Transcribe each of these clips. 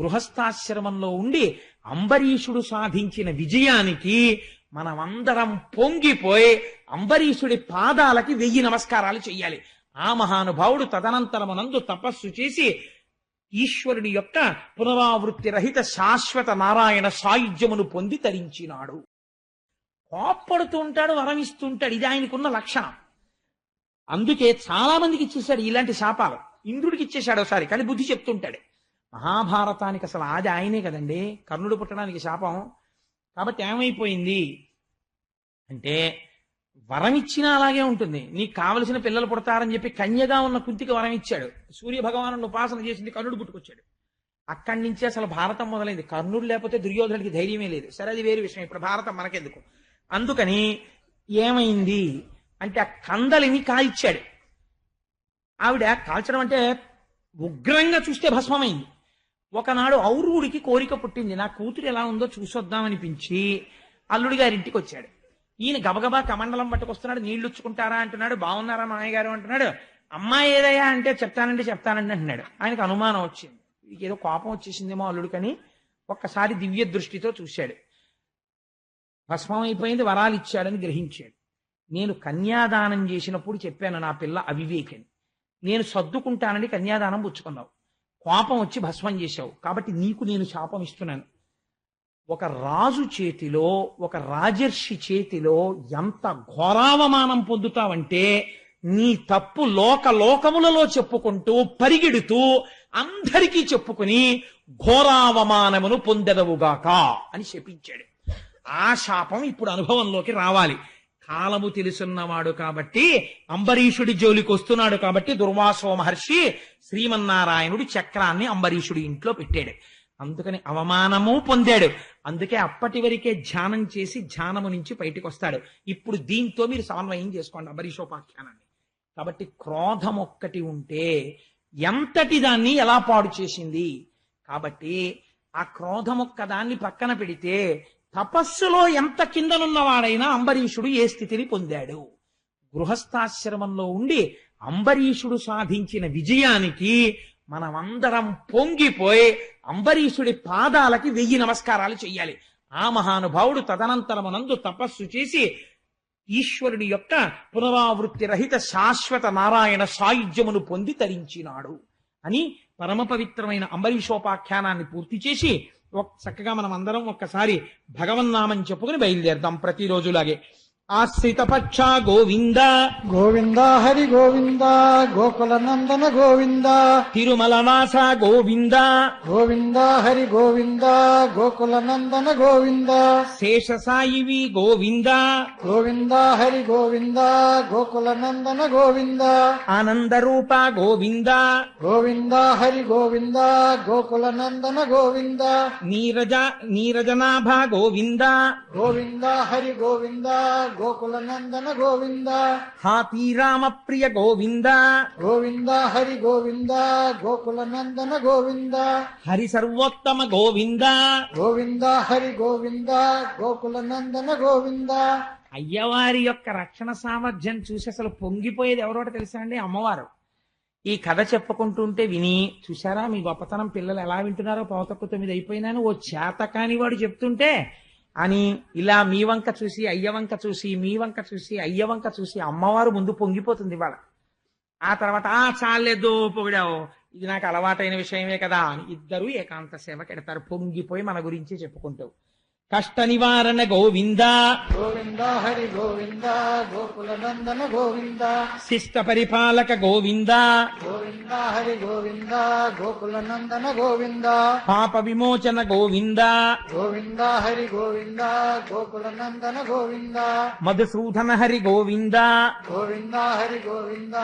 గృహస్థాశ్రమంలో ఉండి అంబరీషుడు సాధించిన విజయానికి మనమందరం పొంగిపోయి అంబరీషుడి పాదాలకి వెయ్యి నమస్కారాలు చెయ్యాలి. ఆ మహానుభావుడు తదనంతరమునందు తపస్సు చేసి ఈశ్వరుని యొక్క పునరావృత్తి రహిత శాశ్వత నారాయణ సాయుధ్యమును పొంది తరించినాడు. కోప్పడుతూ ఉంటాడు వరమిస్తుంటాడు. ఇది ఆయనకున్న లక్షణం. అందుకే చాలా మందికి ఇచ్చేశాడు ఇలాంటి శాపాలు. ఇంద్రుడికి ఇచ్చేశాడు ఒకసారి కానీ బుద్ధి చెప్తుంటాడు. మహాభారతానికి అసలు ఆది ఆయనే కదండి. కర్ణుడు పుట్టడానికి శాపం. కాబట్టి ఏమైపోయింది? అంటే వరం ఇచ్చినా అలాగే ఉంటుంది. నీకు కావలసిన పిల్లలు పుడతారని చెప్పి కన్యగా ఉన్న కుంతికి వరం ఇచ్చాడు సూర్య భగవాను ఉపాసన చేసింది కర్ణుడు పుట్టుకొచ్చాడు. అక్కడి నుంచి అసలు భారతం మొదలైంది. కర్ణుడు లేకపోతే దుర్యోధనుడికి ధైర్యమే లేదు. సరే అది వేరే విషయం. ఇప్పుడు భారతం మనకెందుకు? అందుకని ఏమైంది? అంటే ఆ కందలిని కాల్చాడు. ఆవిడ కాల్చడం అంటే ఉగ్రంగా చూస్తే భస్మమైంది. ఒకనాడు ఔరుడికి కోరిక పుట్టింది. నా కూతురు ఎలా ఉందో చూసొద్దామనిపించి అల్లుడి గారింటికి వచ్చాడు. ఈయన గబగబా కమండలం పట్టుకొస్తున్నాడు. నీళ్ళుచ్చుకుంటారా అంటున్నాడు. బాగున్నారా మామయ్య గారు అంటున్నాడు. అమ్మాయి ఏదయ్యా అంటే చెప్తానండి చెప్తానండి అంటున్నాడు. ఆయనకు అనుమానం వచ్చింది. ఏదో కోపం వచ్చేసిందేమో అల్లుడికని ఒక్కసారి దివ్య దృష్టితో చూశాడు. భస్మం అయిపోయింది. వరాలు ఇచ్చాడని గ్రహించాడు. నేను కన్యాదానం చేసినప్పుడు చెప్పాను నా పిల్ల అవివేకని. నేను సర్దుకుంటానని కన్యాదానం పుచ్చుకున్నావు. కోపం వచ్చి భస్మం చేశావు. కాబట్టి నీకు నేను శాపం ఇస్తున్నాను. ఒక రాజు చేతిలో ఒక రాజర్షి చేతిలో ఎంత ఘోరావమానం పొందుతావంటే నీ తప్పు లోక లోకములలో చెప్పుకుంటూ పరిగెడుతూ అందరికీ చెప్పుకుని ఘోరావమానమును పొందెదవుగాక అని శపించాడు. ఆ శాపం ఇప్పుడు అనుభవంలోకి రావాలి. కాలము తెలుసున్నవాడు కాబట్టి అంబరీషుడి జోలికి వస్తున్నాడు కాబట్టి దుర్వాసో మహర్షి శ్రీమన్నారాయణుడి చక్రాన్ని అంబరీషుడి ఇంట్లో పెట్టాడు. అందుకని అవమానము పొందాడు. అందుకే అప్పటి వరకే ధ్యానం చేసి ధ్యానము నుంచి బయటకు వస్తాడు ఇప్పుడు దీంతో మీరు సమన్వయం చేసుకోండి అంబరీషోపాఖ్యానాన్ని. కాబట్టి క్రోధం ఒక్కటి ఉంటే ఎంతటి దాన్ని ఎలా పాడు చేసింది? కాబట్టి ఆ క్రోధం ఒక్క దాన్ని పక్కన పెడితే తపస్సులో ఎంత కిందనున్నవాడైనా అంబరీషుడు ఏ స్థితిని పొందాడు? గృహస్థాశ్రమంలో ఉండి అంబరీషుడు సాధించిన విజయానికి మనమందరం పొంగిపోయి అంబరీషుడి పాదాలకి వెయ్యి నమస్కారాలు చెయ్యాలి. ఆ మహానుభావుడు తదనంతరమునందు తపస్సు చేసి ఈశ్వరుని యొక్క పునరావృత్తి రహిత శాశ్వత నారాయణ సాయుధ్యమును పొంది తరించినాడు అని పరమ పవిత్రమైన అంబరీషోపాఖ్యానాన్ని పూర్తి చేసి చక్కగా మనం అందరం ఒక్కసారి భగవన్నామని చెప్పుకుని బయలుదేరుదాం ప్రతిరోజులాగే. ఆశ్రిత పక్ష గోవింద. గోవింద హరి గోవింద గోకుల నందన గోవింద. తిరుమల వాస గోవింద. గోవింద హరి గోవింద గోకుల నందన గోవింద. శేషసాయివి గోవింద. గోవింద హరి గోవింద గోకుల నందన గోవింద. ఆనందరూప గోవింద. గోవింద హరి గోవింద గోకుల నందన గోవింద. నీరజ నీరజనాభ గోవింద. గోవింద హరి గోవింద గోకుల నందన గోవింద హాపీ రామ ప్రియ గోవింద గోవింద హరి గోవింద గోకుల నందన గోవింద హరి సర్వోత్తమ గోవింద గోవింద హరి గోవింద గోకుల నందన గోవింద అయ్యవారి యొక్క రక్షణ సామర్థ్యం చూసి అసలు పొంగిపోయేది ఎవరో తెలుసా అండి అమ్మవారు ఈ కథ చెప్పుకుంటుంటే విని చూసారా మీ గొప్పతనం పిల్లలు ఎలా వింటున్నారో పావుతక్కు తొమ్మిది అయిపోయినాను. ఓ చేత కాని వాడు చెప్తుంటే అని ఇలా మీ వంక చూసి అయ్య వంక చూసి మీ వంక చూసి అయ్య వంక చూసి అమ్మవారు ముందు పొంగిపోతుంది ఇవాళ. ఆ తర్వాత ఆ చాలేదో పొగిడావు. ఇది నాకు అలవాటైన విషయమే కదా అని ఇద్దరు ఏకాంత సేవ కెడతారు. పొంగిపోయి మన గురించి చెప్పుకుంటావు. కష్ట నివారణ గోవింద. గోవింద హరి గోవింద గోకుల నందన గోవింద. శిష్ట పరిపాలక గోవింద. గోవింద హరి గోవింద గోకుల నందన గోవింద. పాప విమోచన గోవింద. గోవింద హరి గోవింద గోకుల నందన గోవింద. మధుసూదన హరి గోవింద. గోవింద హరి గోవింద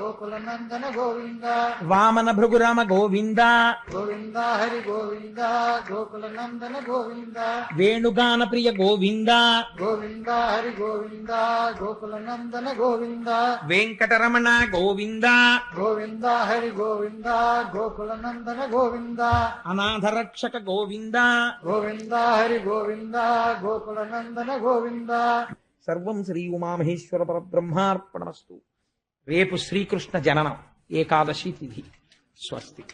గోకుల నందన గోవింద. వామన భృగురామ గోవింద. గోవింద హరి గోవింద గోకుల నందన గోవింద వేణుగాన ప్రియ గోవింద. గోవింద హరి గోవింద గోకుల నందన గోవింద. వెంకటరమణ గోవింద. గోవింద హరి గోవింద గోకుల నందన గోవింద. అనాథ రక్షక గోవింద. గోవింద హరి గోవింద గోకుల నందన గోవింద. సర్వం శ్రీ ఉమామహేశ్వర పరబ్రహ్మార్పణమస్తు. రేపు శ్రీకృష్ణ జననం ఏకాదశి తిథి స్వస్తి.